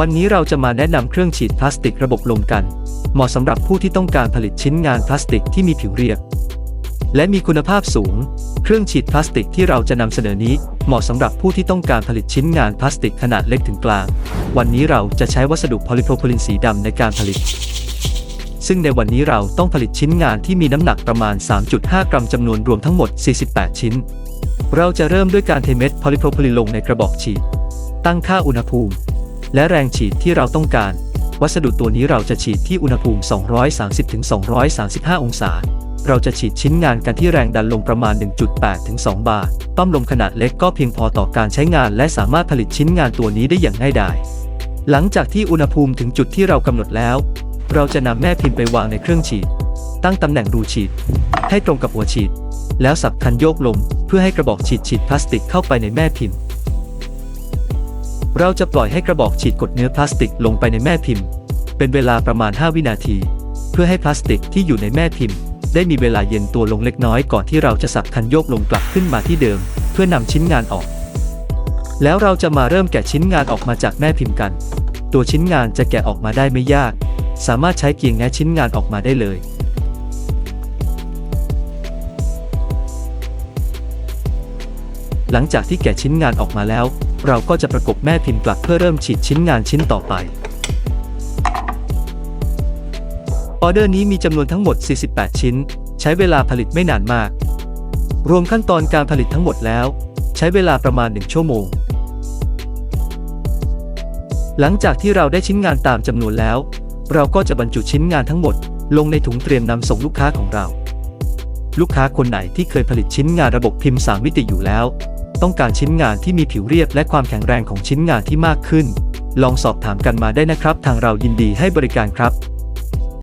วันนี้เราจะมาแนะนำเครื่องฉีดพลาสติกระบบลมกัน เหมาะสำหรับผู้ที่ต้องการผลิตชิ้นงานพลาสติกที่มีผิวเรียบ และมีคุณภาพสูง เครื่องฉีดพลาสติกที่เราจะนำเสนอนี้ เหมาะสำหรับผู้ที่ต้องการผลิตชิ้นงานพลาสติกขนาดเล็กถึงกลาง วันนี้เราจะใช้วัสดุโพลิโพรพิลินสีดำในการผลิต ซึ่งในวันนี้เราต้องผลิตชิ้นงานที่มีน้ำหนักประมาณ 3.5 กรัมจำนวนรวมทั้งหมด 48 ชิ้น เราจะเริ่มด้วยการเทเม็ดโพลิโพรพิลินลงในกระบอกฉีด ตั้งค่าอุณหภูมิ และแรงฉีดที่เราต้องการ วัสดุตัวนี้เราจะฉีดที่อุณหภูมิ 230-235 องศา เราจะฉีดชิ้นงานกันที่แรงดันลงประมาณ 1.8ถึง2บาร์ปั๊มลมขนาดเล็กก็เพียงพอต่อการใช้งาน และสามารถผลิตชิ้นงานตัวนี้ได้อย่างง่ายดายหลังจากที่อุณหภูมิถึงจุดที่เรากำหนดแล้ว เราจะนำแม่พิมพ์ไปวางในเครื่องฉีด ตั้งตำแหน่งรูฉีด ให้ตรงกับหัวฉีด แล้วสับคันโยกลม เพื่อให้กระบอกฉีดฉีดพลาสติกเข้าไปในแม่พิมพ์ เราจะปล่อยให้กระบอกฉีดกดเนื้อพลาสติกลงไปในแม่พิมพ์ เป็นเวลาประมาณ 5 วินาที เพื่อให้พลาสติกที่อยู่ในแม่พิมพ์ ได้มีเวลาเย็นตัวลงเล็กน้อยก่อนที่เราจะสับคันโยกลมกลับขึ้นมาที่เดิม เพื่อนำชิ้นงานออก แล้วเราจะมาเริ่มแกะชิ้นงานออกมาจากแม่พิมพ์กัน ตัวชิ้นงานจะแกะออกมาได้ไม่ยาก สามารถใช้เกียงแงะชิ้นงานออกมาได้เลยหลังจากที่แกะชิ้นงานออกมาแล้ว เราก็จะประกบแม่พิมพ์กลับเพื่อเริ่มฉีดชิ้นงานชิ้นต่อไป ออเดอร์นี้มีจำนวนทั้งหมด 48 ชิ้น ใช้เวลาผลิตไม่นานมาก รวมขั้นตอนการผลิตทั้งหมดแล้ว ใช้เวลาประมาณ 1 ชั่วโมง หลังจากที่เราได้ชิ้นงานตามจำนวนแล้ว เราก็จะบรรจุชิ้นงานทั้งหมด ลงในถุงเตรียมนำส่งลูกค้าของเรา ลูกค้าคนไหนที่เคยผลิตชิ้นงานระบบพิมพ์ 3 มิติอยู่แล้ว ต้องการชิ้นงานที่มีผิวเรียบและความแข็งแรงของชิ้นงานที่มากขึ้น ลองสอบถามกันมาได้นะครับ ทางเรายินดีให้บริการครับ